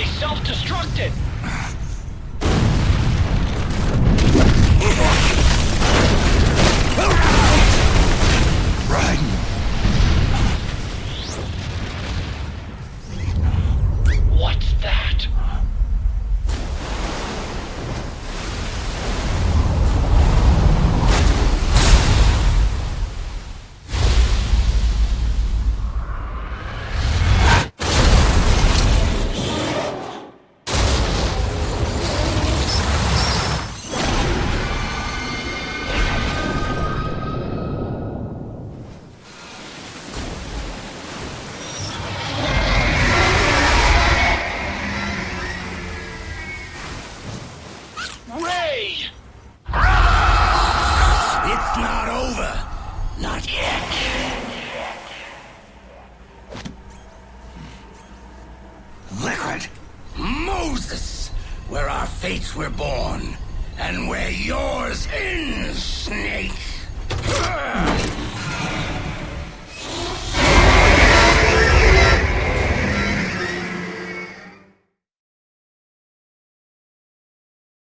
They self-destructed! Way! It's not over. Not yet. Liquid. Moses. Where our fates were born. And where yours Snake.